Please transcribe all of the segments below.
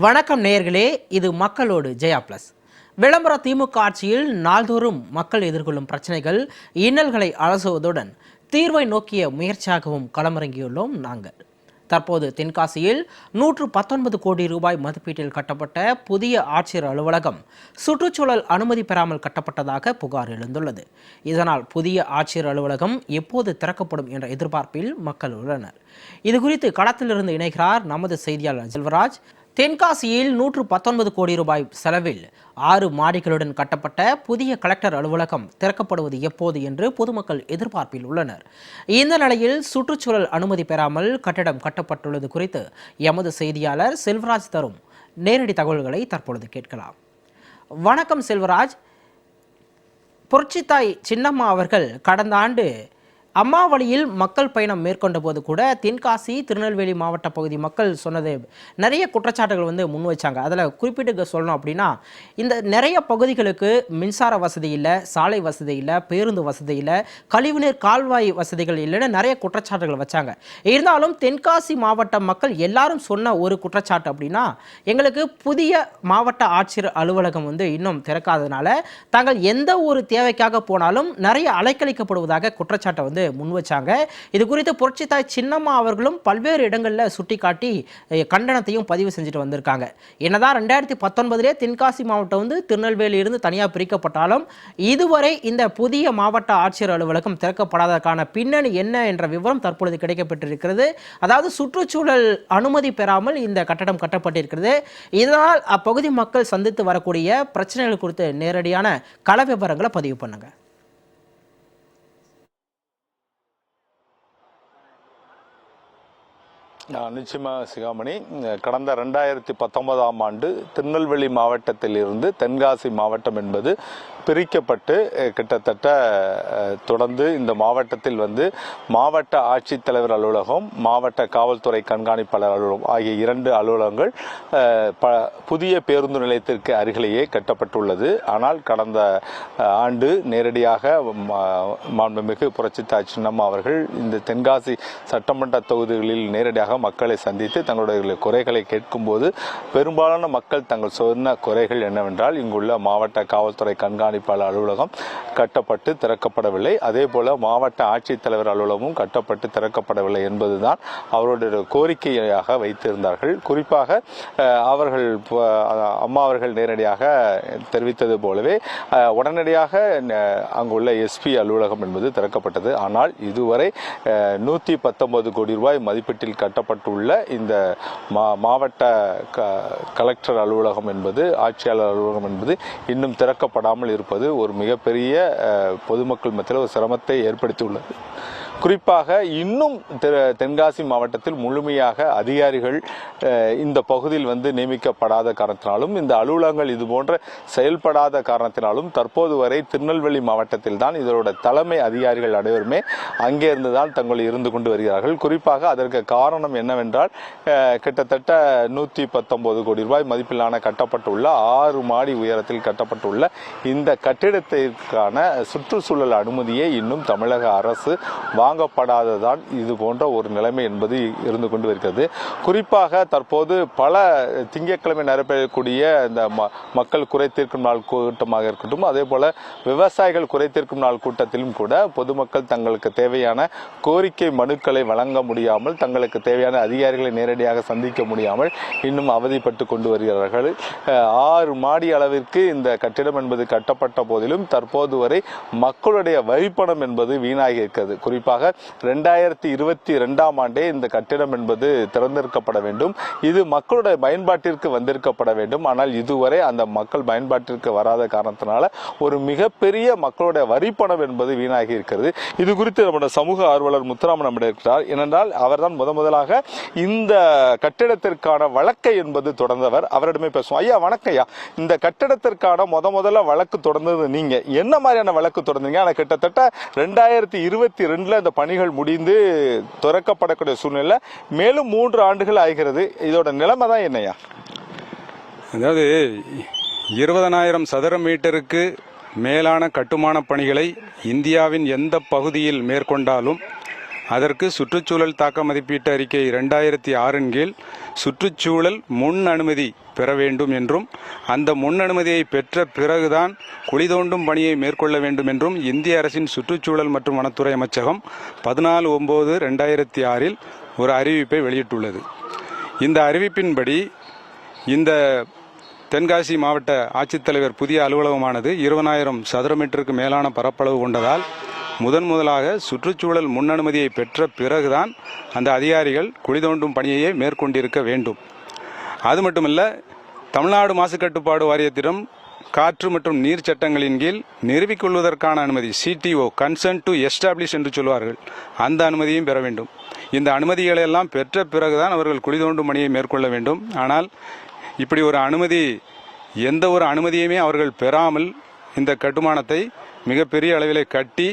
வணக்கம் நேயர்களே இது மக்களோடு ஜெயா பிளஸ். விளம்பர திமுக ஆட்சியில் நாள்தோறும் மக்கள் எதிர்கொள்ளும் பிரச்சனைகள் இன்னல்களை அலசுவதுடன் தீர்வை நோக்கிய முயற்சியாகவும் களமிறங்கியுள்ளோம் நாங்கள். தற்போது தென்காசியில் நூற்று பத்தொன்பது கோடி ரூபாய் மதிப்பீட்டில் கட்டப்பட்ட புதிய ஆட்சியர் அலுவலகம் சுற்றுச்சூழல் அனுமதி பெறாமல் கட்டப்பட்டதாக புகார் எழுந்துள்ளது. இதனால் புதிய ஆட்சியர் அலுவலகம் எப்போது திறக்கப்படும் என்ற எதிர்பார்ப்பில் மக்கள் உள்ளனர். இதுகுறித்து களத்திலிருந்து இணைகிறார் நமது செய்தியாளர் செல்வராஜ். தென்காசியில் நூற்று பத்தொன்பது கோடி ரூபாய் செலவில் ஆறு மாடிகளுடன் கட்டப்பட்ட புதிய கலெக்டர் அலுவலகம் திறக்கப்படுவது எப்போது என்று பொதுமக்கள் எதிர்பார்ப்பில் உள்ளனர். இந்த நிலையில் சுற்றுச்சூழல் அனுமதி பெறாமல் கட்டடம் கட்டப்பட்டுள்ளது குறித்து எமது செய்தியாளர் செல்வராஜ் தரும் நேரடி தகவல்களை தற்பொழுது கேட்கலாம். வணக்கம் செல்வராஜ். புரட்சித்தாய் சின்னம்மா அவர்கள் கடந்த ஆண்டு அம்மா வழியில் மக்கள் பயணம் மேற்கொண்ட போது கூட தென்காசி திருநெல்வேலி மாவட்ட பகுதி மக்கள் சொன்னது நிறைய குற்றச்சாட்டுகள் வந்து முன் வச்சாங்க. அதில் குறிப்பிட்டு சொல்லணும் அப்படின்னா இந்த நிறைய பகுதிகளுக்கு மின்சார வசதி இல்லை சாலை வசதி இல்லை பேருந்து வசதி இல்லை கழிவுநீர் கால்வாய் வசதிகள் இல்லைன்னு நிறைய குற்றச்சாட்டுகள் வச்சாங்க. இருந்தாலும் தென்காசி மாவட்ட மக்கள் எல்லாரும் சொன்ன ஒரு குற்றச்சாட்டு அப்படின்னா எங்களுக்கு புதிய மாவட்ட ஆட்சியர் அலுவலகம் வந்து இன்னும் திறக்காததுனால தாங்கள் எந்த ஒரு தேவைக்காக போனாலும் நிறைய அலைக்கழிக்கப்படுவதாக குற்றச்சாட்டை வந்து முன் வச்சாங்க. இது குறித்து புரட்சித்தாய் சின்னம்மா அவர்களும் பல்வேறு இடங்களில் சுட்டிக்காட்டி கண்டனத்தையும் பதிவு செஞ்சுட்டு வந்திருக்காங்க. என்னதான் ரெண்டாயிரத்தி பத்தொன்பதுலேயே தென்காசி மாவட்டம் வந்து திருநெல்வேலியிலிருந்து தனியாக பிரிக்கப்பட்டாலும் இதுவரை இந்த புதிய மாவட்ட ஆட்சியர் அலுவலகம் திறக்கப்படாததற்கான பின்னணி என்ன என்ற விவரம் தற்பொழுது கிடைக்கப்பட்டிருக்கிறது அதாவது சுற்றுச்சூழல் அனுமதி பெறாமல் இந்த கட்டடம் கட்டப்பட்டிருக்கிறது. இதனால் அப்பகுதி மக்கள் சந்தித்து வரக்கூடிய பிரச்சனைகள் குறித்து நேரடியான கள விவரங்களை பதிவு பண்ணுங்கள் நிச்சயமாக நிச்சயமா சிகாமணி. கடந்த ரெண்டாயிரத்தி பத்தொன்பதாம் ஆண்டு திருநெல்வேலி மாவட்டத்தில் இருந்து தென்காசி மாவட்டம் என்பது பிரிக்கப்பட்டு கிட்டத்தட்ட தொடர்ந்து இந்த மாவட்டத்தில் வந்து மாவட்ட ஆட்சித்தலைவர் அலுவலகம் மாவட்ட காவல்துறை கண்காணிப்பாளர் அலுவலகம் ஆகிய இரண்டு அலுவலகங்கள் ப- புதிய பேருந்து நிலையத்திற்கு அருகிலேயே கட்டப்பட்டுள்ளது. ஆனால் கடந்த ஆண்டு நேரடியாக மாண்புமிகு புரட்சித்தா சின்னம்மா அவர்கள் இந்த தென்காசி சட்டமன்ற தொகுதிகளில் நேரடியாக மக்களை சந்தித்து தங்களுடைய குறைகளை கேட்கும்போது பெரும்பாலான மக்கள் தங்கள் சொன்ன குறைகள் என்னவென்றால் இங்குள்ள மாவட்ட காவல்துறை கண்காணி கண்காணிப்பாளர் அலுவலகம் கட்டப்பட்டு திறக்கப்படவில்லை. அதே போல மாவட்ட ஆட்சித்தலைவர் அலுவலகமும் கட்டப்பட்டு திறக்கப்படவில்லை என்பதுதான் அவருடைய கோரிக்கையாக வைத்திருந்தார்கள். குறிப்பாக அவர்கள் அம்மா அவர்கள் நேரடியாக தெரிவித்தது போலவே உடனடியாக அங்குள்ள எஸ்பி அலுவலகம் என்பது திறக்கப்பட்டது. ஆனால் இதுவரை நூற்றி பத்தொன்பது கோடி ரூபாய் மதிப்பீட்டில் கட்டப்பட்டுள்ள இந்த மா- மாவட்ட கலெக்டர் அலுவலகம் என்பது ஆட்சியாளர் அலுவலகம் என்பது இன்னும் திறக்கப்படாமல் இருப்பது ஒரு மிகப்பெரிய பொதுமக்கள் மத்தியில் ஒரு சிரமத்தை ஏற்படுத்தியுள்ளது. குறிப்பாக இன்னும் தெ- தென்காசி மாவட்டத்தில் முழுமையாக அதிகாரிகள் இந்த பகுதியில் வந்து நியமிக்கப்படாத காரணத்தினாலும் இந்த அலுவலகங்கள் இது போன்ற செயல்படாத காரணத்தினாலும் தற்போது வரை திருநெல்வேலி மாவட்டத்தில் தான் இதோட தலைமை அதிகாரிகள் அனைவருமே அங்கே இருந்து தான் தங்கள் இருந்து கொண்டு வருகிறார்கள். குறிப்பாக அதற்கு காரணம் என்னவென்றால் கிட்டத்தட்ட நூற்றி பத்தொன்பது கோடி ரூபாய் மதிப்பிலான கட்டப்பட்டுள்ள ஆறு மாடி உயரத்தில் கட்டப்பட்டுள்ள இந்த கட்டிடத்திற்கான சுற்றுச்சூழல் அனுமதியை இன்னும் தமிழக அரசு வாங்கப்படாததான் இது போன்ற ஒரு நிலைமை என்பது இருந்து கொண்டு வருகிறது குறிப்பாக தற்போது பல திங்கட்கிழமை நடைபெறக்கூடிய இந்த மக்கள் குறை தீர்க்கும் நாள் கூட்டமாக இருக்கட்டும் அதே போல விவசாயிகள் குறை தீர்க்கும் நாள் கூட்டத்திலும் கூட பொதுமக்கள் தங்களுக்கு தேவையான கோரிக்கை மனுக்களை வழங்க முடியாமல் தங்களுக்கு தேவையான அதிகாரிகளை நேரடியாக சந்திக்க முடியாமல் இன்னும் அவதிப்பட்டு கொண்டு வருகிறார்கள். ஆறு மாடி அளவிற்கு இந்த கட்டிடம் என்பது கட்டப்பட்ட போதிலும் தற்போது வரை மக்களுடைய வரிப்பணம் என்பது வீணாகி இருக்கிறது. குறிப்பாக ரெண்டாயிரத்தி இருபத்தி ரெண்டாம் ஆண்டே இந்த கட்டிடம் என்பது திறந்திருக்கப்பட வேண்டும். இது மக்களுடைய பயன்பாட்டிற்கு வந்திருக்கப்பட வேண்டும். ஆனால் இதுவரை அந்த மக்கள் பயன்பாட்டிற்கு வராத காரணத்தினால ஒரு மிகப்பெரிய மக்களுடைய வரிப்பணம் என்பது வீணாகி இருக்கிறது. இது குறித்து நம்முடைய சமூக ஆர்வலர் முத்துராமன் நம்மிடம் இருக்கிறார். ஏனென்றால் அவர்தான் முத முதலாக இந்த கட்டிடத்திற்கான வழக்கை என்பது தொடர்ந்தவர். அவரிடமே பேசுவோம். ஐயா வணக்கம் ஐயா. இந்த கட்டிடத்திற்கான முத முதல்ல வழக்கு தொடர்ந்தது நீங்க. என்ன மாதிரியான வழக்கு தொடர்ந்தீங்க? ஆனால் கிட்டத்தட்ட ரெண்டாயிரத்தி இருபத்தி ரெண்டுல இந்த பணிகள் முடிந்து திறக்கப்படக்கூடிய சூழ்நிலை மேலும் மூன்று ஆண்டுகள் ஆகிறது. இதோட நிலைமை தான் என்னையா? அதாவது இருபதனாயிரம் சதுர மீட்டருக்கு மேலான கட்டுமான பணிகளை இந்தியாவின் எந்த பகுதியில் மேற்கொண்டாலும் அதற்கு சுற்றுச்சூழல் தாக்க மதிப்பீட்டு அறிக்கை ரெண்டாயிரத்தி ஆறின் கீழ் சுற்றுச்சூழல் முன் அனுமதி பெற வேண்டும் என்றும் அந்த முன் அனுமதியை பெற்ற பிறகுதான் குழி தோண்டும் பணியை மேற்கொள்ள வேண்டும் என்றும் இந்திய அரசின் சுற்றுச்சூழல் மற்றும் வனத்துறை அமைச்சகம் பதினாலு ஒம்பது ரெண்டாயிரத்தி ஆறில் ஒரு அறிவிப்பை வெளியிட்டுள்ளது. இந்த அறிவிப்பின்படி இந்த தென்காசி மாவட்ட ஆட்சித்தலைவர் புதிய அலுவலகமானது இருபதாயிரம் சதுர மீட்டருக்கு மேலான பரப்பளவு கொண்டதால் முதன் முதலாக சுற்றுச்சூழல் முன் அனுமதியை பெற்ற பிறகுதான் அந்த அதிகாரிகள் குழி தோண்டும் பணியையே மேற்கொண்டிருக்க வேண்டும். அது மட்டுமல்ல தமிழ்நாடு மாசுக்கட்டுப்பாடு வாரியத்திடம் காற்று மற்றும் நீர் சட்டங்களின் கீழ் நிறுவிக்கொள்வதற்கான அனுமதி சிடிஓ கன்சென்ட் டு எஸ்டாப்ளிஷ் என்று சொல்வார்கள். அந்த அனுமதியும் பெற வேண்டும். இந்த அனுமதிகளை எல்லாம் பெற்ற பிறகுதான் அவர்கள் குழி தோண்டும் பணியை மேற்கொள்ள வேண்டும். ஆனால் இப்படி ஒரு அனுமதி எந்த ஒரு அனுமதியுமே அவர்கள் பெறாமல் இந்த கட்டுமானத்தை மிகப்பெரிய அளவிலே கட்டி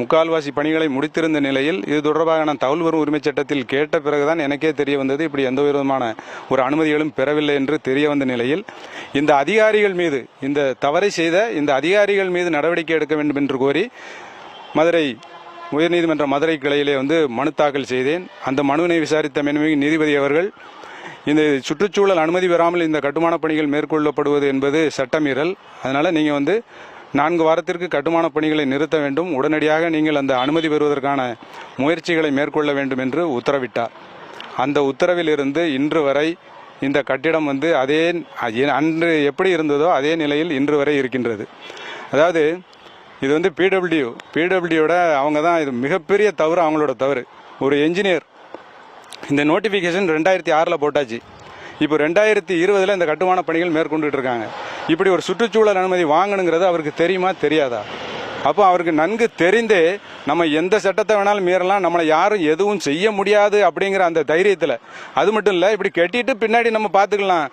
முக்கால்வாசி பணிகளை முடித்திருந்த நிலையில் இது தொடர்பாக நான் தகவல் வரும் உரிமைச் சட்டத்தில் கேட்ட பிறகுதான் எனக்கே தெரிய வந்தது. இப்படி எந்த விதமான ஒரு அனுமதிகளும் பெறவில்லை என்று தெரிய வந்த நிலையில் இந்த அதிகாரிகள் மீது இந்த தவறை செய்த இந்த அதிகாரிகள் மீது நடவடிக்கை எடுக்க வேண்டும் என்று கோரி மதுரை உயர்நீதிமன்ற மதுரை கிளையிலே வந்து மனு தாக்கல் செய்தேன். அந்த மனுவினை விசாரித்த மென்மிகு நீதிபதி அவர்கள் இந்த சுற்றுச்சூழல் அனுமதி பெறாமல் இந்த கட்டுமான பணிகள் மேற்கொள்ளப்படுவது என்பது சட்டமீறல். அதனால் நீங்கள் வந்து நான்கு வாரத்திற்கு கட்டுமான பணிகளை நிறுத்த வேண்டும். உடனடியாக நீங்கள் அந்த அனுமதி பெறுவதற்கான முயற்சிகளை மேற்கொள்ள வேண்டும் என்று உத்தரவிட்டார். அந்த உத்தரவிலிருந்து இன்று வரை இந்த கட்டிடம் வந்து அதே அன்று எப்படி இருந்ததோ அதே நிலையில் இன்று வரை இருக்கின்றது. அதாவது இது வந்து பிடபிள்யூ பிடபிள்யூட அவங்க தான் இது மிகப்பெரிய தவறு அவங்களோட தவறு. ஒரு என்ஜினியர் இந்த நோட்டிஃபிகேஷன் ரெண்டாயிரத்தி ஆறில் போட்டாச்சு. இப்போ ரெண்டாயிரத்தி இருபதில் இந்த கட்டுமான பணிகள் மேற்கொண்டுட்டு இருக்காங்க இப்படி ஒரு சுற்றுச்சூழல் அனுமதி வாங்கணுங்கிறது அவருக்கு தெரியுமா தெரியாதா? அப்போ அவருக்கு நன்கு தெரிந்தே நம்ம எந்த சட்டத்தை வேணாலும் மீறலாம் நம்மளை யாரும் எதுவும் செய்ய முடியாது அப்படிங்கிற அந்த தைரியத்தில். அது மட்டும் இல்லை இப்படி கட்டிட்டு பின்னாடி நம்ம பார்த்துக்கலாம்.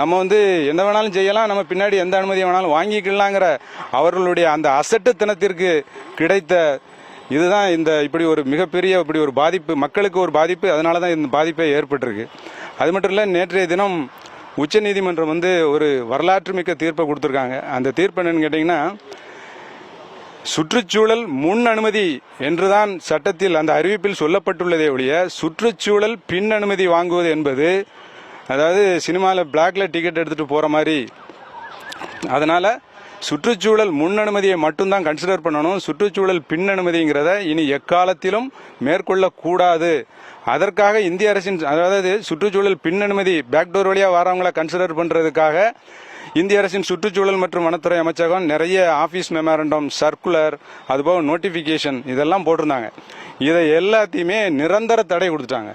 நம்ம வந்து எந்த வேணாலும் செய்யலாம் நம்ம பின்னாடி எந்த அனுமதியை வேணாலும் வாங்கிக்கலாங்கிற அவர்களுடைய அந்த அசட்டு தினத்திற்கு கிடைத்த இதுதான் இந்த இப்படி ஒரு மிகப்பெரிய இப்படி ஒரு பாதிப்பு மக்களுக்கு ஒரு பாதிப்பு அதனால தான் இந்த பாதிப்பே ஏற்பட்டிருக்கு. அது மட்டும் இல்லை நேற்றைய தினம் உச்சநீதிமன்றம் வந்து ஒரு வரலாற்று மிக்க தீர்ப்பை கொடுத்துருக்காங்க. அந்த தீர்ப்பு என்னன்னு கேட்டிங்கன்னா சுற்றுச்சூழல் முன் அனுமதி என்றுதான் சட்டத்தில் அந்த அறிவிப்பில் சொல்லப்பட்டுள்ளதே ஒழிய சுற்றுச்சூழல் பின் அனுமதி வாங்குவது என்பது அதாவது சினிமாவில் பிளாக்ல டிக்கெட் எடுத்துகிட்டு போகிற மாதிரி அதனால் சுற்றுச்சூழல் முன் அனுமதியை மட்டும்தான் கன்சிடர் பண்ணணும். சுற்றுச்சூழல் பின் அனுமதிங்கிறத இனி எக்காலத்திலும் மேற்கொள்ளக்கூடாது. அதற்காக இந்திய அரசின் அதாவது சுற்றுச்சூழல் பின் அனுமதி பேக்டோர் வழியாக வரவங்களை கன்சிடர் பண்ணுறதுக்காக இந்திய அரசின் சுற்றுச்சூழல் மற்றும் வனத்துறை அமைச்சகம் நிறைய ஆஃபீஸ் மெமரண்டம் சர்க்குலர் அதுபோக நோட்டிஃபிகேஷன் இதெல்லாம் போட்டிருந்தாங்க. இதை எல்லாத்தையுமே நிரந்தர தடை கொடுத்துட்டாங்க.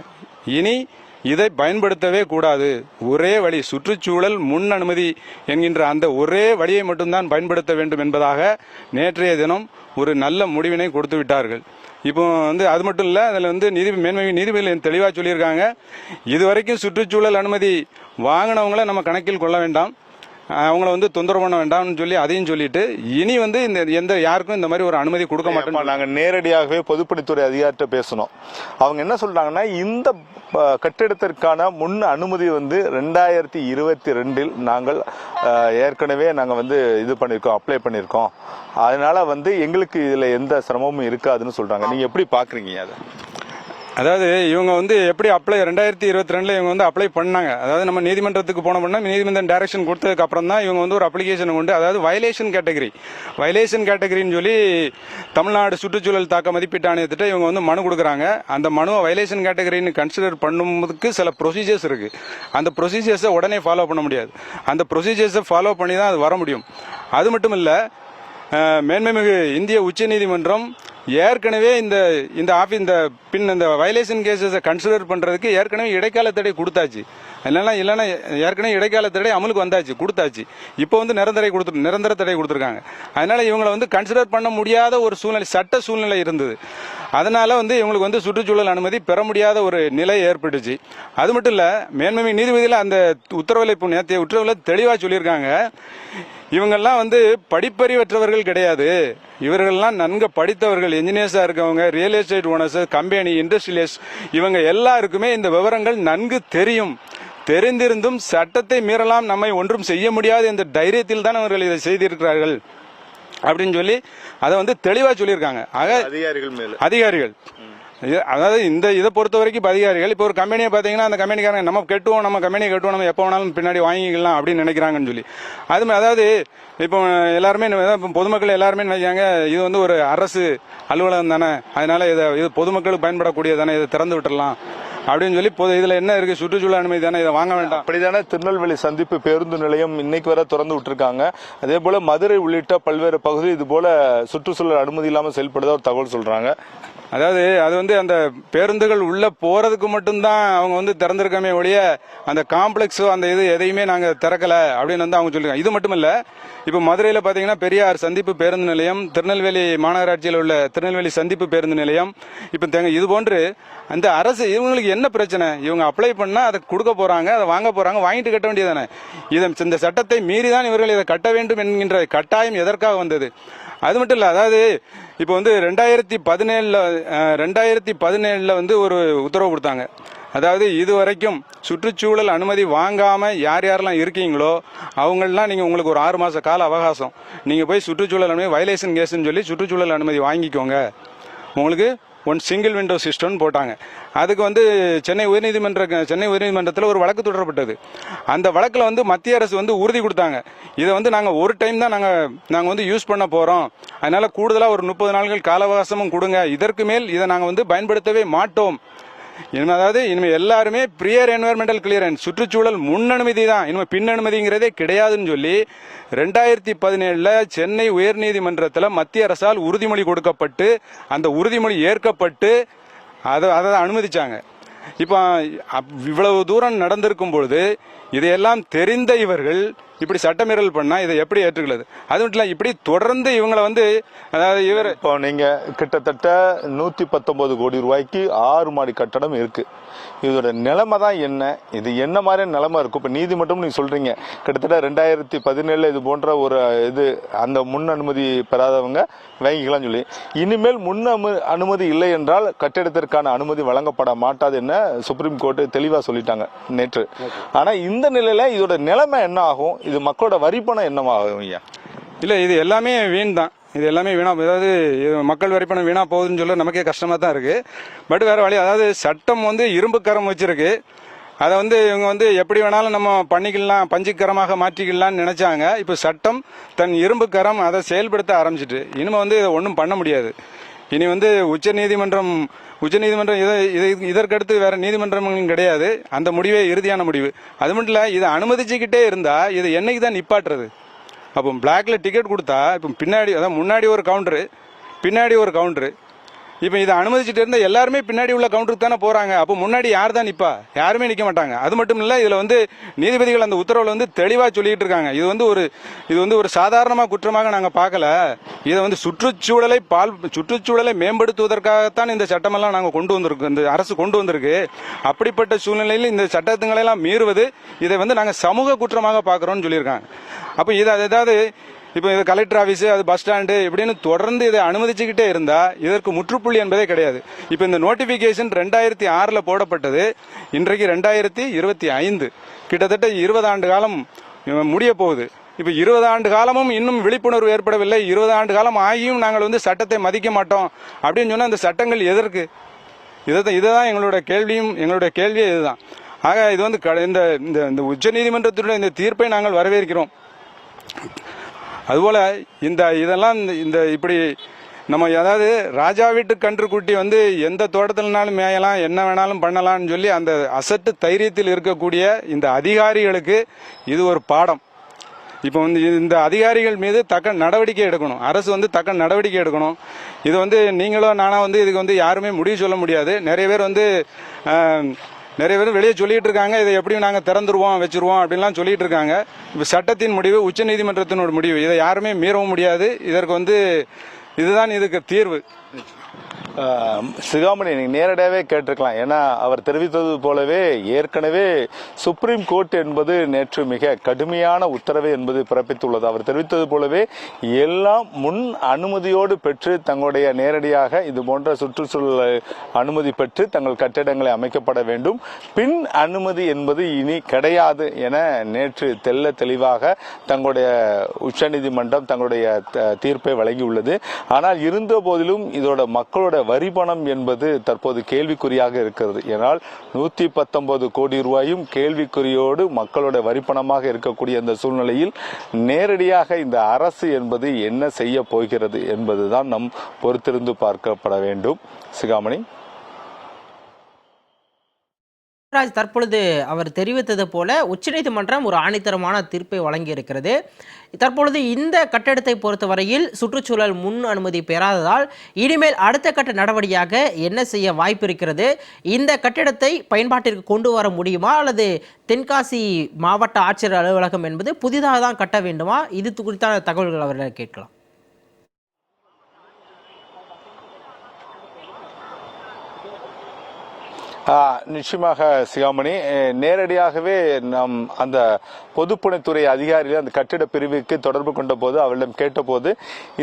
இனி இதை பயன்படுத்தவே கூடாது. ஒரே வழி சுற்றுச்சூழல் முன் அனுமதி என்கின்ற அந்த ஒரே வழியை மட்டும்தான் பயன்படுத்த வேண்டும் என்பதாக நேற்றைய தினம் ஒரு நல்ல முடிவினை கொடுத்து விட்டார்கள். இப்போ வந்து அது மட்டும் இல்லை அதில் வந்து நீதி மேன்மை நீதிபதிகள் தெளிவாக சொல்லியிருக்காங்க. இதுவரைக்கும் சுற்றுச்சூழல் அனுமதி வாங்கினவங்கள நம்ம கணக்கில் கொள்ள வேண்டாம். அவங்கள வந்து தொந்தரவு பண்ண வேண்டாம்னு சொல்லி அதையும் சொல்லிட்டு இனி வந்து இந்த எந்த யாருக்கும் இந்த மாதிரி ஒரு அனுமதி கொடுக்க மாட்டோம் ஆமா, நாங்க நேரடியாகவே பொதுப்பணித்துறை அதிகாரிட்ட பேசணும். அவங்க என்ன சொல்றாங்கன்னா இந்த கட்டிடத்திற்கான முன் அனுமதி வந்து ரெண்டாயிரத்தி இருபத்தி ரெண்டில் நாங்கள் ஏற்கனவே நாங்கள் வந்து இது பண்ணியிருக்கோம் அப்ளை பண்ணியிருக்கோம் அதனால் வந்து எங்களுக்கு இதில் எந்த சிரமமும் இருக்காதுன்னு சொல்கிறாங்க நீங்கள் எப்படி பார்க்குறீங்க அதை? அதாவது இவங்க வந்து எப்படி அப்ளை ரெண்டாயிரத்தி இருபத்தி ரெண்டுல இவங்க வந்து அப்ளை பண்ணாங்க. அதாவது நம்ம நீதிமன்றத்துக்கு போனோம்னா நீதிமன்றம் டைரக்ஷன் கொடுத்ததுக்கு அப்புறம் தான் இவங்க வந்து ஒரு அப்ளிகேஷன் கொண்டு அதாவது வயலேஷன் கேட்டகரி வயலேஷன் கேட்டகரின்னு சொல்லி தமிழ்நாடு சுற்றுச்சூழல் தாக்க மதிப்பீட்டு ஆணையத்திட்ட இவங்க வந்து மனு கொடுக்குறாங்க. அந்த மனுவை வயலேஷன் கேட்டகரின்னு கன்சிடர் பண்ணும்போதுக்கு சில ப்ரொசீஜர்ஸ் இருக்கு. அந்த ப்ரொசீஜர்ஸை உடனே ஃபாலோ பண்ண முடியாது. அந்த ப்ரொசீஜர்ஸை ஃபாலோ பண்ணி தான் அது வர முடியும். அது மட்டும் இல்லை மேன்மைமிகு இந்திய உச்சநீதிமன்றம் ஏற்கனவே இந்த இந்த ஆஃபீஸ் இந்த பின் இந்த வயலேஷன் கேசஸை கன்சிடர் பண்ணுறதுக்கு ஏற்கனவே இடைக்கால தடை கொடுத்தாச்சு. இல்லைன்னா இல்லைன்னா ஏற்கனவே இடைக்கால தடை அமலுக்கு வந்தாச்சு கொடுத்தாச்சு. இப்போ வந்து நிரந்தர கொடுத்து நிரந்தர தடை கொடுத்துருக்காங்க. அதனால் இவங்களை வந்து கன்சிடர் பண்ண முடியாத ஒரு சூழ்நிலை சட்ட சூழ்நிலை இருந்தது. அதனால் வந்து இவங்களுக்கு வந்து சுற்றுச்சூழல் அனுமதி பெற முடியாத ஒரு நிலை ஏற்பட்டுச்சு. அது மட்டும் இல்லை மேன்மை நீதிபதியில் அந்த உத்தரவில் இப்போ நேற்றைய உத்தரவில் தெளிவாக சொல்லியிருக்காங்க. இவங்கெல்லாம் வந்து படிப்பறிவற்றவர்கள் கிடையாது. இவர்கள்லாம் நன்கு படித்தவர்கள் என்ஜினியர்ஸாக இருக்கவங்க real estate owners company industrialist இவங்க எல்லாருக்குமே இந்த விவரங்கள் நன்கு தெரியும். தெரிந்திருந்தும் சட்டத்தை மீறலாம் நம்மை ஒன்றும் செய்ய முடியாது என்ற தைரியத்தில் தான் அவர்கள் இதை செய்திருக்கிறார்கள் அப்படின்னு சொல்லி அதை வந்து தெளிவாக சொல்லியிருக்காங்க. ஆக அதிகாரிகள் அதிகாரிகள். இது- அதாவது இந்த இதை பொறுத்த வரைக்கும் அதிகாரிகள் இப்போ ஒரு கம்பெனியை பார்த்தீங்கன்னா அந்த கம்பெனிக்காரங்க நம்ம கட்டுவோம் நம்ம கம்பெனியை கட்டுவோம் நம்ம எப்போ வேணாலும் பின்னாடி வாங்கிக்கலாம் அப்படின்னு நினைக்கிறாங்கன்னு சொல்லி. அது அதாவது இப்போ எல்லாருமே இப்போ பொதுமக்கள் எல்லாருமே நினைக்கிறாங்க இது வந்து ஒரு அரசு அலுவலகம் தானே அதனால இதை இது பொதுமக்களுக்கு பயன்படக்கூடியது தானே இதை திறந்து விட்டுறலாம் அப்படின்னு சொல்லி பொது இதில் என்ன இருக்கு சுற்றுச்சூழல் அனுமதி தானே இதை வாங்க வேண்டாம். அப்படிதானே திருநெல்வேலி சந்திப்பு பேருந்து நிலையம் இன்னைக்கு வரை திறந்து விட்டுருக்காங்க. அதே போல மதுரை உள்ளிட்ட பல்வேறு பகுதி இது போல சுற்றுச்சூழல் அனுமதி இல்லாமல் செயல்படுதா ஒரு தகவல் சொல்றாங்க. அதாவது அது வந்து அந்த பேருந்துகள் உள்ள போறதுக்கு மட்டும்தான் அவங்க வந்து திறந்திருக்கமே ஒழிய அந்த காம்ப்ளெக்ஸோ அந்த இது எதையுமே நாங்க திறக்கல அப்படின்னு வந்து அவங்க சொல்லுங்க இது மட்டும் இல்ல இப்போ மதுரையில் பார்த்தீங்கன்னா பெரியார் சந்திப்பு பேருந்து நிலையம் திருநெல்வேலி மாநகராட்சியில் உள்ள திருநெல்வேலி சந்திப்பு பேருந்து நிலையம் இப்போ இது போன்று அந்த அரசு இவங்களுக்கு என்ன பிரச்சனை? இவங்க அப்ளை பண்ணா அதை கொடுக்க போறாங்க அதை வாங்க போறாங்க வாங்கிட்டு கட்ட வேண்டியதானே இதை இந்த சட்டத்தை மீறி தான் இவர்கள் இதை கட்ட வேண்டும் என்கின்ற கட்டாயம் எதற்காக வந்தது? அது மட்டும் இல்லை அதாவது இப்போ வந்து ரெண்டாயிரத்தி பதினேழில் ரெண்டாயிரத்தி பதினேழில் வந்து ஒரு உத்தரவு கொடுத்தாங்க. அதாவது இது வரைக்கும் சுற்றுச்சூழல் அனுமதி வாங்காமல் யார் யாரெல்லாம் இருக்கீங்களோ அவங்களெலாம் நீங்கள் உங்களுக்கு ஒரு ஆறு மாத கால அவகாசம். நீங்கள் போய் சுற்றுச்சூழல் அனுமதி வயலேஷன் கேஸ்ன்னு சொல்லி சுற்றுச்சூழல் அனுமதி வாங்கிக்கோங்க. உங்களுக்கு ஒன் சிங்கிள் விண்டோ சிஸ்டம்னு போட்டாங்க. அதுக்கு வந்து சென்னை உயர்நீதிமன்ற சென்னை உயர்நீதிமன்றத்தில் ஒரு வழக்கு தொடரப்பட்டது. அந்த வழக்கில் வந்து மத்திய அரசு வந்து உறுதி கொடுத்தாங்க. இதை வந்து நாங்கள் ஒரு டைம் தான் நாங்கள் நாங்கள் வந்து யூஸ் பண்ண போகிறோம் அதனால் கூடுதலாக ஒரு முப்பது நாள்கள் கால அவகாசமும் கொடுங்க. இதற்கு மேல் இதை நாங்கள் வந்து பயன்படுத்தவே மாட்டோம். இனிமே அதாவது இனிமேல் எல்லாருமே ப்ரியர் என்வரன்மெண்டல் கிளியரன்ஸ் சுற்றுச்சூழல் முன் அனுமதி தான். இனிமேல் பின் அனுமதிங்கிறதே கிடையாதுன்னு சொல்லி ரெண்டாயிரத்தி பதினேழில் சென்னை உயர்நீதிமன்றத்தில் மத்திய அரசால் உறுதிமொழி கொடுக்கப்பட்டு அந்த உறுதிமொழி ஏற்கப்பட்டு அதை அதை அனுமதிச்சாங்க. இப்போ அப்- இவ்வளவு தூரம் நடந்திருக்கும் பொழுது இதையெல்லாம் தெரிந்த இவர்கள் இப்படி சட்டமீறல் பண்ணால் இதை எப்படி ஏற்றுக்கிறது? அது மட்டும் இல்லை இப்படி தொடர்ந்து இவங்களை வந்து அதாவது இவர் இப்போ நீங்கள் கிட்டத்தட்ட நூற்றி பத்தொம்போது கோடி ரூபாய்க்கு ஆறு மாடி கட்டடம் இருக்குது இதோட நிலைமை தான் என்ன? இது என்ன மாதிரியான நிலைமை இருக்கும்? இப்போ நீதிமன்றம் நீங்கள் சொல்கிறீங்க கிட்டத்தட்ட ரெண்டாயிரத்தி பதினேழில் இது போன்ற ஒரு இது அந்த முன் அனுமதி பெறாதவங்க வாங்கிக்கலாம் சொல்லி. இனிமேல் முன் அமு- அனுமதி இல்லை என்றால் கட்டிடத்திற்கான அனுமதி வழங்கப்பட மாட்டாது என்ன சுப்ரீம் கோர்ட்டு தெளிவாக சொல்லிட்டாங்க நேற்று. ஆனால் இந்த நிலையில் இதோட நிலைமை என்ன ஆகும் இது மக்களோட வரிப்பணம் என்னவாகும் ஐயா? இல்லை இது எல்லாமே வீண் தான் இது எல்லாமே வீணா அதாவது இது மக்கள் வரிப்பணம் வீணாக போகுதுன்னு சொல்ல நமக்கே கஷ்டமாக தான் இருக்குது பட் வேறு வழி அதாவது சட்டம் வந்து இரும்பு கரம் அதை வந்து இவங்க வந்து எப்படி வேணாலும் நம்ம பண்ணிக்கலாம் பஞ்சுக்கரமாக மாற்றிக்கலாம்னு நினச்சாங்க. இப்போ சட்டம் தன் இரும்பு கரம் அதை செயல்படுத்த ஆரம்பிச்சிட்டு இனிமே வந்து இதை ஒன்றும் பண்ண முடியாது. இனி வந்து உச்ச நீதிமன்றம் உச்சநீதிமன்றம் இதை இதை இதற்கடுத்து வேற நீதிமன்றமும் கிடையாது. அந்த முடிவே இறுதியான முடிவு. அது மட்டும் இல்ல இதை அனுமதிச்சுக்கிட்டே இருந்தா இதை என்னைக்கு தான் நிப்பாட்டுறது? அப்போ பிளாக்ல டிக்கெட் கொடுத்தா இப்போ பின்னாடி அதான் முன்னாடி ஒரு கவுண்டரு பின்னாடி ஒரு கவுண்டரு இப்போ இதை அனுமதிச்சுட்டு இருந்தால் எல்லாருமே பின்னாடி உள்ள கவுண்டருக்கு தானே போகிறாங்க அப்போ முன்னாடி யார் தான் நிற்பா யாருமே நிற்க மாட்டாங்க. அது மட்டும் இல்லை இதில் வந்து நீதிபதிகள் அந்த உத்தரவில் வந்து தெளிவாக சொல்லிக்கிட்டு இருக்காங்க. இது வந்து ஒரு இது வந்து ஒரு சாதாரணமாக குற்றமாக நாங்கள் பார்க்கல. இதை வந்து சுற்றுச்சூழலை பால் சுற்றுச்சூழலை மேம்படுத்துவதற்காகத்தான் இந்த சட்டமெல்லாம் நாங்கள் கொண்டு வந்திருக்கோம் இந்த அரசு கொண்டு வந்திருக்கு. அப்படிப்பட்ட சூழ்நிலையில் இந்த சட்டத்துங்களை எல்லாம் மீறுவது இதை வந்து நாங்கள் சமூக குற்றமாக பார்க்குறோன்னு சொல்லியிருக்காங்க. அப்போ இது அதாவது இப்போ இது கலெக்டர் ஆஃபீஸ் அது பஸ் ஸ்டாண்டு இப்படின்னு தொடர்ந்து இதை அனுமதிச்சுக்கிட்டே இருந்தா இதற்கு முற்றுப்புள்ளி என்பதே கிடையாது. இப்போ இந்த நோட்டிபிகேஷன் ரெண்டாயிரத்தி ஆறில் போடப்பட்டது. இன்றைக்கு ரெண்டாயிரத்தி இருபத்தி ஐந்து. கிட்டத்தட்ட இருபது ஆண்டு காலம் முடிய போகுது. இப்போ இருபது ஆண்டு காலமும் இன்னும் விழிப்புணர்வு ஏற்படவில்லை. இருபது ஆண்டு காலம் ஆகியும் நாங்கள் வந்து சட்டத்தை மதிக்க மாட்டோம். அப்படின்னு சொன்னால் அந்த சட்டங்கள் எதற்கு? இதை இதுதான் எங்களோட கேள்வியும் எங்களுடைய கேள்வியே இதுதான். ஆக இது வந்து க- இந்த இந்த இந்த உச்சநீதிமன்றத்தினுடைய இந்த தீர்ப்பை நாங்கள் வரவேற்கிறோம். அதுபோல் இந்த இதெல்லாம் இந்த- இந்த இப்படி நம்ம அதாவது ராஜா வீட்டு கன்றுக்குட்டி வந்து எந்த தோட்டத்திலனாலும் மேயலாம் என்ன வேணாலும் பண்ணலாம்னு சொல்லி அந்த அசட்டு தைரியத்தில் இருக்கக்கூடிய இந்த அதிகாரிகளுக்கு இது ஒரு பாடம். இப்போ வந்து இந்த அதிகாரிகள் மீது தக்க நடவடிக்கை எடுக்கணும். அரசு வந்து தக்க நடவடிக்கை எடுக்கணும். இது வந்து நீங்களோ நானா வந்து இதுக்கு வந்து யாருமே முடிவு சொல்ல முடியாது. நிறைய பேர் வந்து நிறைய பேர் வெளியே சொல்லிட்டு இருக்காங்க இதை எப்படி நாங்கள் திறந்துருவோம் வச்சிருவோம் அப்படின்லாம் சொல்லிட்டு இருக்காங்க. இப்போ சட்டத்தின் முடிவு உச்சநீதிமன்றத்தினோட முடிவு இதை யாருமே மீறவும் முடியாது. இதற்கு வந்து இதுதான் இதுக்கு தீர்வு. சிகாமணி நீங்க நேரடியாகவே கேட்டிருக்கலாம். ஏன்னா அவர் தெரிவித்தது போலவே ஏற்கனவே சுப்ரீம் கோர்ட் என்பது நேற்று மிக கடுமையான உத்தரவு என்பது பிறப்பித்துள்ளது. அவர் தெரிவித்தது போலவே எல்லாம் முன் அனுமதியோடு பெற்று தங்களுடைய நேரடியாக இது போன்ற சுற்றுச்சூழல் அனுமதி பெற்று தங்கள் கட்டிடங்களை அமைக்கப்பட வேண்டும். பின் அனுமதி என்பது இனி கிடையாது என நேற்று தெல்ல தெளிவாக தங்களுடைய உச்சநீதிமன்றம் தங்களுடைய த- தீர்ப்பை வழங்கியுள்ளது. ஆனால் இருந்த போதிலும் இதோட மக்களோட வரி பணம் என்பது தற்போது கேள்விக்குறியாக இருக்கிறது. ஏனால் நூத்தி பத்தொன்பது கோடி ரூபாயும் கேள்விக்குறியோடு மக்களோட வரி பணமாக இருக்கக்கூடிய இந்த சூழ்நிலையில் நேரடியாக இந்த அரசு என்பது என்ன செய்ய போகிறது என்பதுதான் நம் பொறுத்திருந்து பார்க்கப்பட வேண்டும். சிகாமணி? ராஜ் தற்பொழுது அவர் தெரிவித்தது போல உச்சநீதிமன்றம் ஒரு ஆணித்தரமான தீர்ப்பை வழங்கியிருக்கிறது. தற்பொழுது இந்த கட்டடத்தை பொறுத்தவரையில் சுற்றுச்சூழல் முன் அனுமதி பெறாததால் இனிமேல் அடுத்த கட்ட நடவடிக்கையாக என்ன செய்ய வாய்ப்பு இருக்கிறது? இந்த கட்டிடத்தை பயன்பாட்டிற்கு கொண்டு வர முடியுமா? அல்லது தென்காசி மாவட்ட ஆட்சியர் அலுவலகம் என்பது புதிதாக தான் கட்ட வேண்டுமா? இது குறித்தான தகவல்கள் அவர்கள் கேட்கலாம். நிச்சயமாக சிகாமணி. நேரடியாகவே நாம் அந்த பொதுப்பணித்துறை அதிகாரிகள் அந்த கட்டிட பிரிவுக்கு தொடர்பு கொண்ட போது அவரிடம் கேட்டபோது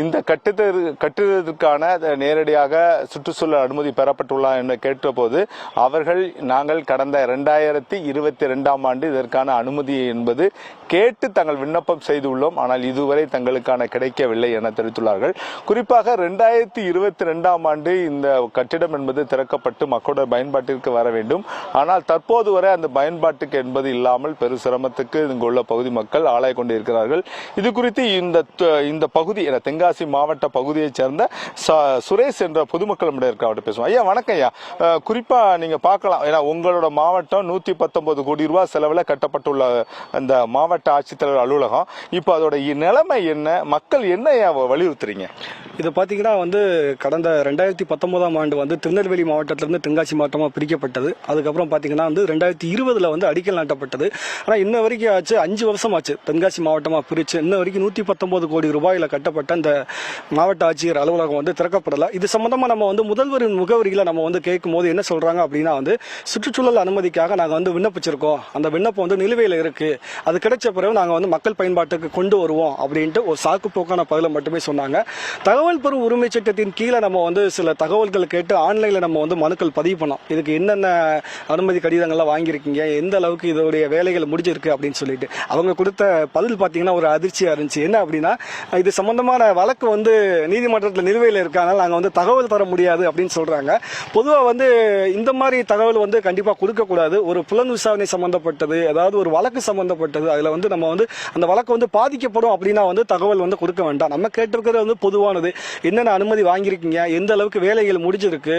இந்த கட்டிட கட்டிடத்திற்கான நேரடியாக சுற்றுச்சூழல் அனுமதி பெறப்பட்டுள்ளா என்று கேட்டபோது அவர்கள் நாங்கள் கடந்த இரண்டாயிரத்தி இருபத்தி ரெண்டாம் ஆண்டு இதற்கான அனுமதி என்பது கேட்டு தங்கள் விண்ணப்பம் செய்துள்ளோம். ஆனால் இதுவரை தங்களுக்கான கிடைக்கவில்லை என தெரிவித்துள்ளார்கள். குறிப்பாக ரெண்டாயிரத்தி இருபத்தி ரெண்டாம் ஆண்டு இந்த கட்டிடம் என்பது திறக்கப்பட்டு மக்களோட பயன்பாட்டிற்கு வர வேண்டும். ஆனால் தற்போது வரை அந்த பயன்பாட்டுக்கு என்பது இல்லாமல் பெரு சிரமத்துக்கு இங்குள்ள பகுதி மக்கள் ஆளாய் கொண்டிருக்கிறார்கள். இது குறித்து இந்த இந்த பகுதி என தென்காசி மாவட்ட பகுதியைச் சேர்ந்த ச- சுரேஷ் என்ற பொதுமக்களிடம் இருக்க அவர்கிட்ட பேசுவோம். ஐயா வணக்கம் ஐயா. குறிப்பாக நீங்கள் பார்க்கலாம். ஏன்னா உங்களோட மாவட்டம் நூற்றி பத்தொன்பது கோடி ரூபா செலவில் கட்டப்பட்டுள்ள அந்த மாவட்ட ஆட்சித்தலைவர் அலுவலகம். இப்போ அதோட இ- நிலைமை என்ன? மக்கள் என்ன ஐயா வலியுறுத்துறீங்க? இது பார்த்தீங்கன்னா வந்து கடந்த ரெண்டாயிரத்தி பத்தொன்பதாம் ஆண்டு வந்து திருநெல்வேலி மாவட்டத்திலிருந்து தென்காசி மாவட்டமாக நாட்டப்பட்டது. அதுக்கப்புறம் பார்த்தீங்கன்னா வந்து ரெண்டாயிரத்தி இருபதுல வந்து அடிக்கல் நாட்டப்பட்டது. ஆனால் இன்ன வரைக்கும் ஆச்சு அஞ்சு வருஷம் ஆச்சு தென்காசி மாவட்டமாக பிரித்து இன்ன வரைக்கும் நூற்றி பத்தொம்போது கோடி ரூபாயில் கட்டப்பட்ட அந்த மாவட்ட ஆட்சியர் அலுவலகம் வந்து திறக்கப்படலை. இது சம்மந்தமாக நம்ம வந்து முதல்வரின் முகவரிகளை நம்ம வந்து கேட்கும்போது என்ன சொல்கிறாங்க அப்படின்னா வந்து சுற்றுச்சூழல் அனுமதிக்காக நாங்கள் வந்து விண்ணப்பிச்சிருக்கோம். அந்த விண்ணப்பம் வந்து நிலுவையில் இருக்குது அது கிடைச்ச பிறகு நாங்கள் வந்து மக்கள் பயன்பாட்டுக்கு கொண்டு வருவோம் அப்படின்ட்டு ஒரு சாக்குப்போக்கான பதிலை மட்டுமே சொன்னாங்க. தகவல் பெறும் உரிமை சட்டத்தின் கீழே நம்ம வந்து சில தகவல்கள் கேட்டு ஆன்லைனில் நம்ம வந்து மனுக்கள் பதிவு பண்ணோம். இதுக்கு என்ன என்னென்ன அனுமதி கடிதங்கள்லாம் வாங்கியிருக்கீங்க? எந்த அளவுக்கு இதோடைய வேலைகள் முடிஞ்சிருக்கு அப்படின்னு சொல்லிட்டு. அவங்க கொடுத்த பதில் பார்த்தீங்கன்னா ஒரு அதிர்ச்சியாக இருந்துச்சு. என்ன அப்படின்னா இது சம்பந்தமான வழக்கு வந்து நீதிமன்றத்தில் நிலுவையில் இருக்காங்க நாங்கள் வந்து தகவல் தர முடியாது அப்படின்னு சொல்கிறாங்க பொதுவாக வந்து இந்த மாதிரி தகவல் வந்து கண்டிப்பாக கொடுக்கக்கூடாது ஒரு புலன் விசாரணை சம்மந்தப்பட்டது அதாவது ஒரு வழக்கு சம்மந்தப்பட்டது அதில் வந்து நம்ம வந்து அந்த வழக்கு வந்து பாதிக்கப்படும் அப்படின்னா வந்து தகவல் வந்து கொடுக்க வேண்டாம். நம்ம கேட்டிருக்கிறது வந்து பொதுவானது. என்னென்ன அனுமதி வாங்கியிருக்கீங்க? எந்த அளவுக்கு வேலைகள் முடிஞ்சிருக்கு?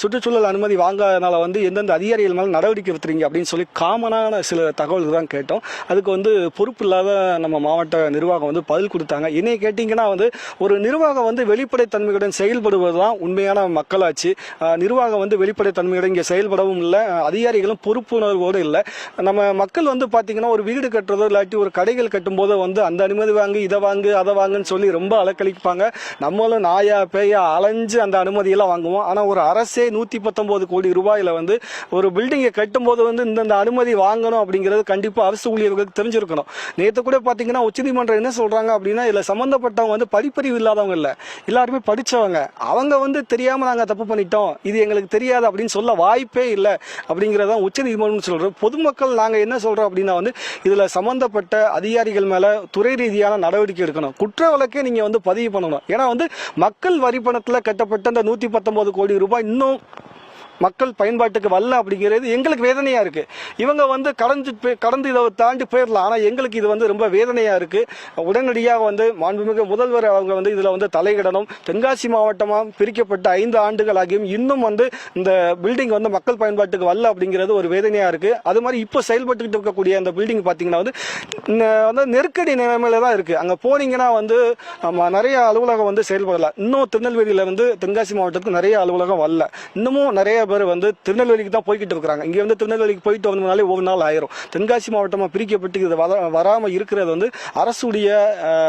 சுற்றுச்சூழல் அனுமதி வாங்காதனால வந்து வந்து எந்தெந்த அதிகாரிகள் மேலே நடவடிக்கை எடுத்துறீங்க அப்படின்னு சொல்லி காமனான சில தகவல்கள் தான் கேட்டோம். அதுக்கு வந்து பொறுப்பு இல்லாத நம்ம மாவட்ட நிர்வாகம் வந்து பதில் கொடுத்தாங்க. என்னை கேட்டிங்கன்னா வந்து ஒரு நிர்வாகம் வந்து வெளிப்படைத்தன்மையுடன் செயல்படுவது தான் உண்மையான மக்களாட்சி. நிர்வாகம் வந்து வெளிப்படைத்தன்மையுடன் இங்கே செயல்படவும் இல்லை. அதிகாரிகளும் பொறுப்புணர்வோடு இல்லை. நம்ம மக்கள் வந்து பார்த்தீங்கன்னா ஒரு வீடு கட்டுறதோ இல்லாட்டி ஒரு கடைகள் கட்டும்போது வந்து அந்த அனுமதி வாங்கு இதை வாங்கு அதை வாங்குன்னு சொல்லி ரொம்ப அலக்கழிப்பாங்க. நம்மளும் நாயா பேயா அலைஞ்சு அந்த அனுமதியெல்லாம் வாங்குவோம். ஆனால் ஒரு அரசே நூற்றி பத்தொம்போது கோடி ரூபாயில் வந்து ஒரு பில்டிங்கை கட்டும்போது வந்து இந்தந்த அனுமதி வாங்கணும் அப்படிங்கிறது கண்டிப்பாக அரசு ஊழியர்களுக்கு தெரிஞ்சிருக்கணும். நேற்று கூட பார்த்தீங்கன்னா உச்சநீதிமன்றம் என்ன சொல்கிறாங்க அப்படின்னா இதில் சம்மந்தப்பட்டவங்க வந்து படிப்பறிவு இல்லாதவங்க இல்லை. எல்லாருமே படித்தவங்க அவங்க வந்து தெரியாமல் நாங்கள் தப்பு பண்ணிட்டோம். இது எங்களுக்கு தெரியாது அப்படின்னு சொல்ல வாய்ப்பே இல்லை அப்படிங்கிறதான் உச்சநீதிமன்றம் சொல்கிறோம் பொதுமக்கள் நாங்கள் என்ன சொல்கிறோம் அப்படின்னா வந்து இதில் சம்மந்தப்பட்ட அதிகாரிகள் மேலே துறை ரீதியான நடவடிக்கை எடுக்கணும். குற்ற வழக்கே நீங்கள் வந்து பதிவு பண்ணணும். ஏன்னா வந்து மக்கள் வரி பணத்தில் கட்டப்பட்ட அந்த நூற்றி பத்தொன்பது கோடி ரூபாய் இன்னும் மக்கள் பயன்பாட்டுக்கு வரல அப்படிங்கிறது எங்களுக்கு வேதனையாக இருக்குது இவங்க வந்து கடந்து போய்- கடந்து இதை தாண்டி போயிடலாம் ஆனால் எங்களுக்கு இது வந்து ரொம்ப வேதனையாக இருக்குது உடனடியாக வந்து மாண்புமிகு முதல்வர் அவங்க வந்து இதில் வந்து தலையிடணும். தென்காசி மாவட்டமாக பிரிக்கப்பட்ட ஐந்து ஆண்டுகள் ஆகியும் இன்னும் வந்து இந்த பில்டிங் வந்து மக்கள் பயன்பாட்டுக்கு வரல அப்படிங்கிறது ஒரு வேதனையாக இருக்குது அது மாதிரி இப்போ செயல்பட்டுக்கிட்டு இருக்கக்கூடிய அந்த பில்டிங் பார்த்தீங்கன்னா வந்து வந்து நெருக்கடி நிலைமையில தான் இருக்குது அங்கே போனீங்கன்னா வந்து நிறைய அலுவலகம் வந்து செயல்படலை. இன்னும் திருநெல்வேலியில் வந்து தென்காசி மாவட்டத்துக்கு நிறைய அலுவலகம் வரல. இன்னமும் நிறைய பேர் வந்து திருநெல்வேலிக்கு தான் போய்கிட்டு இருக்கிறாங்க. இங்கே வந்து திருநெல்வேலிக்கு போயிட்டு வந்தோம்னாலே ஒவ்வொரு நாள் ஆயிரும். தென்காசி மாவட்டமாக பிரிக்கப்பட்டு இது வர- இருக்கிறது வந்து அரசுடைய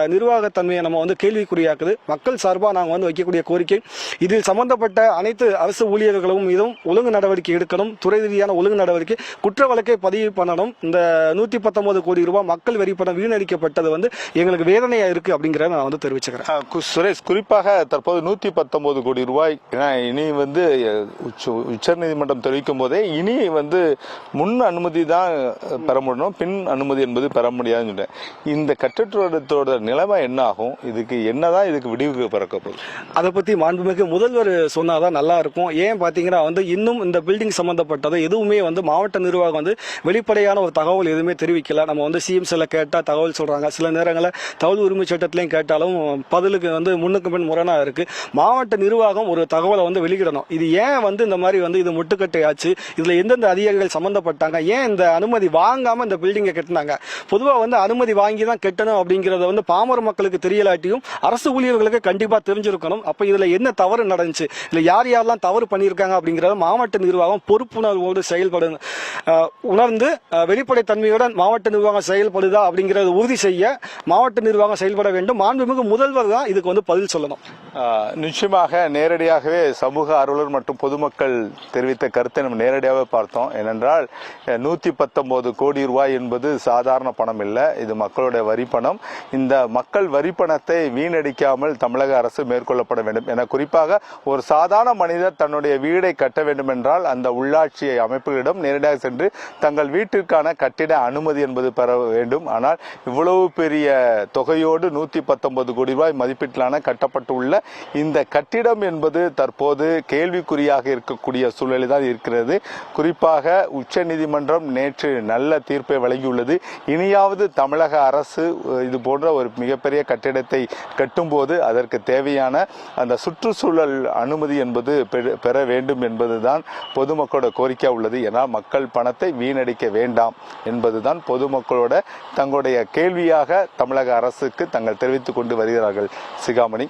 நிர்வாகத்தன்மையை நம்ம வந்து கேள்விக்குறியாக்குது. மக்கள் சார்பாக நாங்கள் வந்து வைக்கக்கூடிய கோரிக்கை. இதில் சம்பந்தப்பட்ட அனைத்து அரசு ஊழியர்களும் இதுவும் ஒழுங்கு நடவடிக்கை எடுக்கணும். துறை ரீதியான ஒழுங்கு நடவடிக்கை குற்ற வழக்கை பதிவு பண்ணணும். இந்த நூற்றி பத்தொன்பது கோடி ரூபாய் மக்கள் வரி பணம் வீணடிக்கப்பட்டது வந்து எங்களுக்கு வேதனையாக இருக்குது அப்படிங்கிறத நான் வந்து தெரிவிச்சுக்கிறேன். சுரேஷ் குறிப்பாக தற்போது நூற்றி பத்தொன்பது கோடி ரூபாய் இனி வந்து உச்சநீதிமன்றம் தெரிவிக்கும் போதே இனி வந்து முன் அனுமதி தான் பெற முடியும். பின் அனுமதி என்பது பெற முடியாதுன்னு சொல்லிட்டேன் இந்த கட்டடத்தோட நிலைமை என்ன ஆகும் இதுக்கு என்னதான் இதுக்கு விடிவுக்கு பிறக்க போகுது? அதை பத்தி மாண்புமிகு முதல்வர் சொன்னாதான் நல்லா இருக்கும். ஏன் பாத்தீங்கன்னா வந்து இன்னும் இந்த பில்டிங் சம்பந்தப்பட்டது எதுவுமே வந்து மாவட்ட நிர்வாகம் வந்து வெளிப்படையான ஒரு தகவல் எதுவுமே தெரிவிக்கல. நம்ம வந்து சிஎம் சில கேட்டா தகவல் சொல்றாங்க. சில நேரங்களில் தகவல் உரிமை சட்டத்திலையும் கேட்டாலும் பதிலுக்கு வந்து முன்னுக்கு பின் முரணா இருக்கு. மாவட்ட நிர்வாகம் ஒரு தகவலை வந்து வெளியிடணும். இது ஏன் வந்து இந்த மாதிரி வந்து இது முட்டுக்கட்டை ஆச்சு இதுல எந்தெந்த அதிகாரிகள் சம்பந்தப்பட்டாங்க? ஏன் இந்த அனுமதி வாங்காம இந்த பில்டிங்கை கட்டினாங்க? பொதுவா வந்து அனுமதி வாங்கி தான் கட்டணும் அப்படிங்கறத வந்து பாமர மக்களுக்கு தெரியலாட்டியும் அரசு ஊழியர்களுக்கு கண்டிப்பா தெரிஞ்சிருக்கணும். அப்ப இதுல என்ன தவறு நடந்துச்சு? இல்லை யார் யாரெல்லாம் தவறு பண்ணியிருக்காங்க அப்படிங்கறத மாவட்ட நிர்வாகம் பொறுப்புணர்வோடு செயல்படும் உணர்ந்து வெளிப்படை தன்மையுடன் மாவட்ட நிர்வாகம் செயல்படுதா அப்படிங்கறத உறுதி செய்ய மாவட்ட நிர்வாகம் செயல்பட வேண்டும். மாண்புமிகு முதல்வர் தான் இதுக்கு வந்து பதில் சொல்லணும். நிச்சயமாக நேரடியாகவே சமூக அலுவலர் மற்றும் பொதுமக்கள் தெரிவித்த கருத்தை நம்ம நேரடியாகவே பார்த்தோம். ஏனென்றால் நூற்றி பத்தொன்பது கோடி ரூபாய் என்பது சாதாரண பணம் இல்லை. இது மக்களுடைய வரி பணம். இந்த மக்கள் வரி பணத்தை வீணடிக்காமல் தமிழக அரசு மேற்கொள்ளப்பட வேண்டும். என குறிப்பாக ஒரு சாதாரண மனிதர் தன்னுடைய வீடை கட்ட வேண்டும் என்றால் அந்த உள்ளாட்சி அமைப்புகளிடம் நேரடியாக சென்று தங்கள் வீட்டிற்கான கட்டிட அனுமதி என்பது பெற வேண்டும். ஆனால் இவ்வளவு பெரிய தொகையோடு நூற்றி பத்தொன்பது கோடி ரூபாய் மதிப்பீட்டிலான கட்டப்பட்டுள்ள இந்த கட்டிடம் என்பது தற்போது கேள்விக்குறியாக இருக்கக்கூடிய சூழலில் தான் இருக்கிறது. குறிப்பாக உச்சநீதிமன்றம் நேற்று நல்ல தீர்ப்பை வழங்கியுள்ளது. இனியாவது தமிழக அரசு இது போன்ற ஒரு மிகப்பெரிய கட்டிடத்தை கட்டும்போது அதற்கு தேவையான அந்த சுற்றுச்சூழல் அனுமதி என்பது பெற- பெற வேண்டும் என்பதுதான் பொதுமக்களோட கோரிக்கை உள்ளது. ஏன்னா மக்கள் பணத்தை வீணடிக்க வேண்டாம் என்பதுதான் பொதுமக்களோட தங்களுடைய கேள்வியாக தமிழக அரசுக்கு தங்கள் தெரிவித்துக் கொண்டு வருகிறார்கள். சிகாமணி.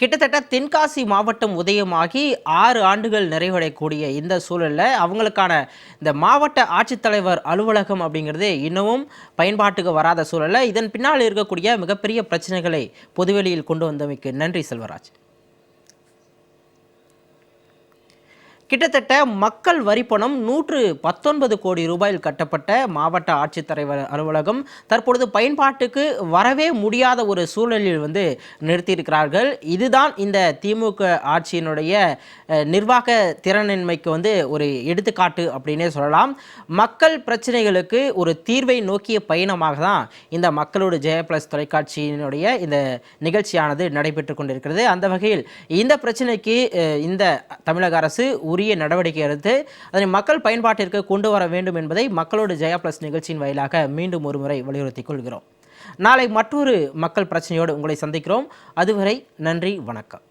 கிட்டத்தட்ட தென்காசி மாவட்டம் உதயமாகி ஆறு ஆண்டுகள் நிறைவடையக்கூடிய இந்த சூழலில் அவங்களுக்கான இந்த மாவட்ட ஆட்சித்தலைவர் அலுவலகம் அப்படிங்கிறது இன்னமும் பயன்பாட்டுக்கு வராத சூழலில். இதன் பின்னால் இருக்கக்கூடிய மிகப்பெரிய பிரச்சனைகளை பொதுவெளியில் கொண்டு வந்தமைக்கு நன்றி செல்வராஜ். கிட்டத்தட்ட மக்கள் வரி பணம் நூற்று பத்தொன்பது கோடி ரூபாயில் கட்டப்பட்ட மாவட்ட ஆட்சித்தலைவர் அலுவலகம் தற்பொழுது பயன்பாட்டுக்கு வரவே முடியாத ஒரு சூழலில் வந்து நிறுத்தியிருக்கிறார்கள். இதுதான் இந்த திமுக ஆட்சியினுடைய நிர்வாக திறனின்மைக்கு வந்து ஒரு எடுத்துக்காட்டு அப்படின்னே சொல்லலாம். மக்கள் பிரச்சனைகளுக்கு ஒரு தீர்வை நோக்கிய பயணமாக தான் இந்த மக்களோட ஜெய பிளஸ் தொலைக்காட்சியினுடைய இந்த நிகழ்ச்சியானது நடைபெற்று கொண்டிருக்கிறது. அந்த வகையில் இந்த பிரச்சனைக்கு இந்த தமிழக அரசு உரிய நடவடிக்கை எடுத்து அதனை மக்கள் பயன்பாட்டிற்கு கொண்டு வர வேண்டும் என்பதை மக்களோடு ஜெயா பிளஸ் நிகழ்ச்சியின் வாயிலாக மீண்டும் ஒருமுறை வலியுறுத்திக் கொள்கிறோம். நாளை மற்றொரு மக்கள் பிரச்சனையோடு உங்களை சந்திக்கிறோம். அதுவரை நன்றி வணக்கம்.